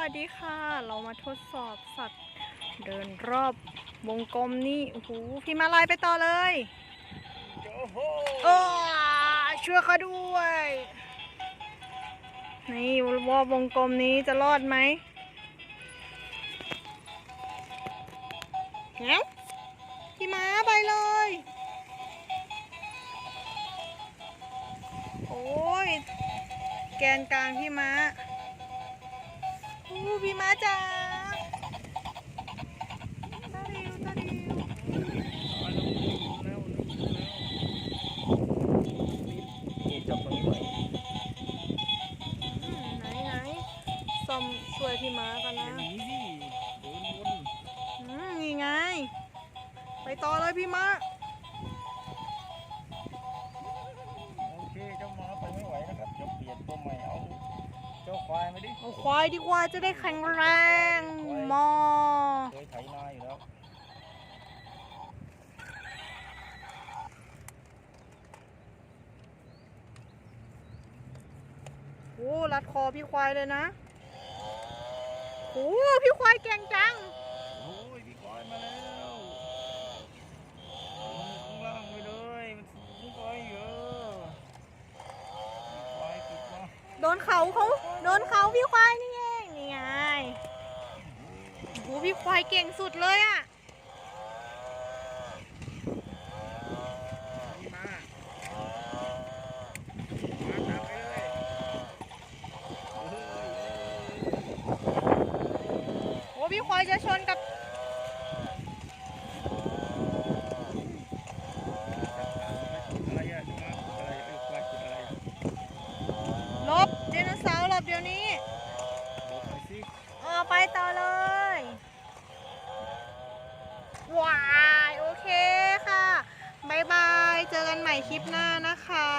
วัสดีค่ะ เรามาทดสอบสัตว์ เดินรอบวงกลมนี่โอ้โหพี่มาลายไปต่อเลยโอ้โหเออช่วยเขาด้วยนี่วอบวงกลมนี้จะรอดไหมเงี้ยพี่ม้าไปเลย โอ้ยแกนกลางพี่ม้าอู้ พี่ม้าจ๋าตาดิวตาดิวนี่จับตรงนี้ไว้อืมไหนไหนซ่อมช่วยพี่ม้ากันอย่านะหนีสิเดินวนอืมนี่ไง ไปต่อเลยพี่ม้า ควายมาดิเอาควายดีกว่าจะได้แข็งแรงมอเคยไถนาอยู่แล้วโอ้รัดคอพี่ควายเลยนะโอ้พี่ควายเก่งจัง โอ้ยพี่ควายมาแล้วลงข้างล่างไปเลยมันสูงไปเยอะพี่ควายติดมา โดนเขาเขาโดนเขาพี่ควายนี่เองนี่ไงโอ้พี่ควายเก่งสุดเลยอะพี่มามาตามไปเลยเฮ้ยโอ้พี่ควายจะชนกับ อะไรอะจะมาอะไรเออควายกินอะไร ลบไดโนเสาร์หลบเดี๋ยวนี้ บอกหน่อยสิ เอ อไปต่อเลย ว้ายโอเคค่ะบายบาย เจอกันใหม่คลิปหน้านะคะ